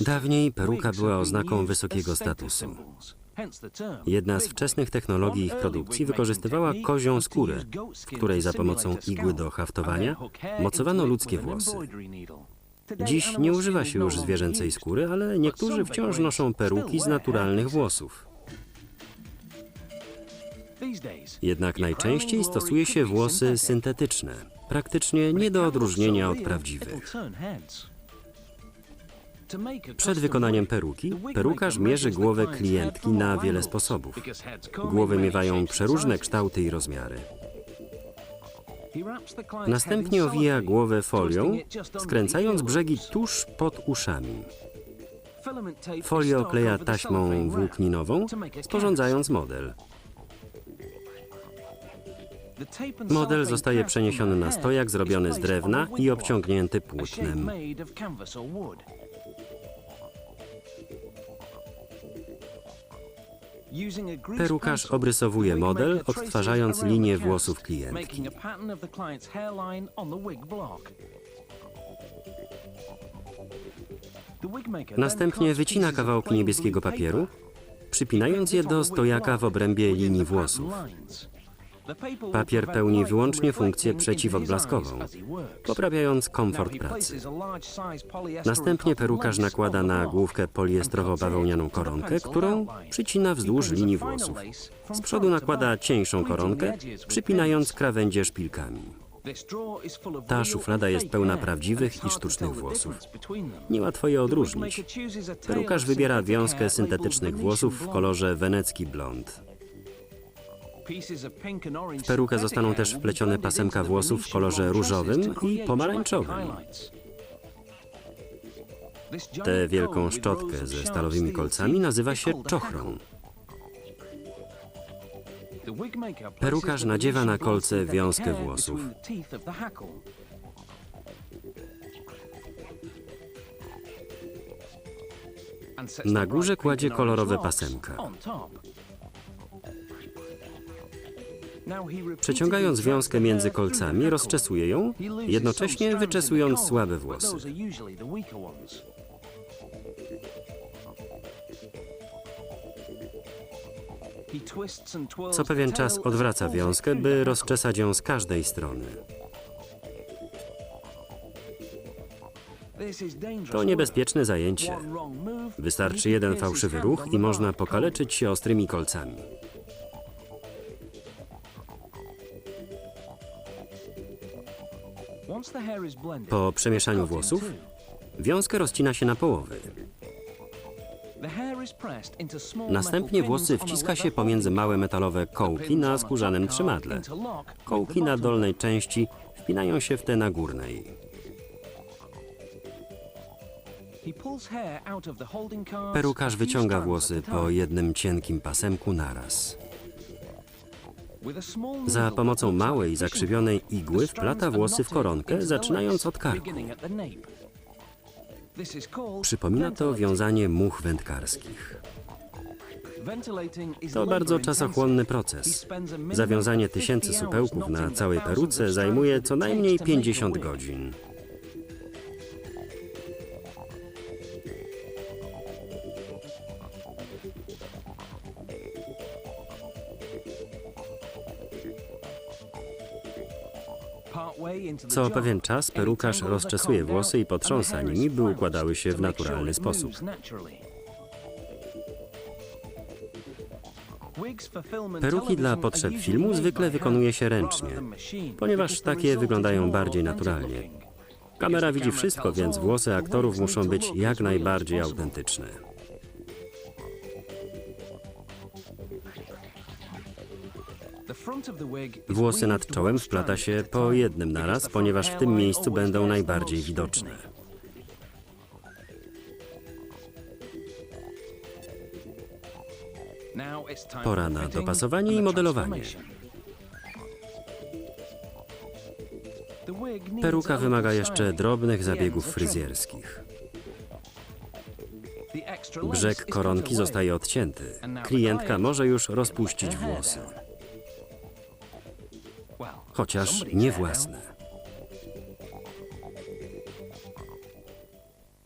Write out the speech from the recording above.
Dawniej peruka była oznaką wysokiego statusu. Jedna z wczesnych technologii ich produkcji wykorzystywała kozią skórę, w której za pomocą igły do haftowania mocowano ludzkie włosy. Dziś nie używa się już zwierzęcej skóry, ale niektórzy wciąż noszą peruki z naturalnych włosów. Jednak najczęściej stosuje się włosy syntetyczne, praktycznie nie do odróżnienia od prawdziwych. Przed wykonaniem peruki, perukarz mierzy głowę klientki na wiele sposobów. Głowy miewają przeróżne kształty i rozmiary. Następnie owija głowę folią, skręcając brzegi tuż pod uszami. Folię okleja taśmą włókninową, sporządzając model. Model zostaje przeniesiony na stojak zrobiony z drewna i obciągnięty płótnem. Perukarz obrysowuje model, odtwarzając linię włosów klientki. Następnie wycina kawałki niebieskiego papieru, przypinając je do stojaka w obrębie linii włosów. Papier pełni wyłącznie funkcję przeciwodblaskową, poprawiając komfort pracy. Następnie perukarz nakłada na główkę poliestrowo-bawełnianą koronkę, którą przycina wzdłuż linii włosów. Z przodu nakłada cieńszą koronkę, przypinając krawędzie szpilkami. Ta szuflada jest pełna prawdziwych i sztucznych włosów. Niełatwo je odróżnić. Perukarz wybiera wiązkę syntetycznych włosów w kolorze wenecki blond. W perukę zostaną też wplecione pasemka włosów w kolorze różowym i pomarańczowym. Tę wielką szczotkę ze stalowymi kolcami nazywa się czochrą. Perukarz nadziewa na kolce wiązkę włosów. Na górze kładzie kolorowe pasemka. Przeciągając wiązkę między kolcami, rozczesuje ją, jednocześnie wyczesując słabe włosy. Co pewien czas odwraca wiązkę, by rozczesać ją z każdej strony. To niebezpieczne zajęcie. Wystarczy jeden fałszywy ruch i można pokaleczyć się ostrymi kolcami. Po przemieszaniu włosów, wiązkę rozcina się na połowy. Następnie włosy wciska się pomiędzy małe metalowe kołki na skórzanym trzymadle. Kołki na dolnej części wpinają się w te na górnej. Perukarz wyciąga włosy po jednym cienkim pasemku naraz. Za pomocą małej, zakrzywionej igły wplata włosy w koronkę, zaczynając od karku. Przypomina to wiązanie much wędkarskich. To bardzo czasochłonny proces. Zawiązanie tysięcy supełków na całej peruce zajmuje co najmniej 50 godzin. Co pewien czas perukarz rozczesuje włosy i potrząsa nimi, by układały się w naturalny sposób. Peruki dla potrzeb filmu zwykle wykonuje się ręcznie, ponieważ takie wyglądają bardziej naturalnie. Kamera widzi wszystko, więc włosy aktorów muszą być jak najbardziej autentyczne. Włosy nad czołem wplata się po jednym naraz, ponieważ w tym miejscu będą najbardziej widoczne. Pora na dopasowanie i modelowanie. Peruka wymaga jeszcze drobnych zabiegów fryzjerskich. Brzeg koronki zostaje odcięty. Klientka może już rozpuścić włosy chociaż nie własne.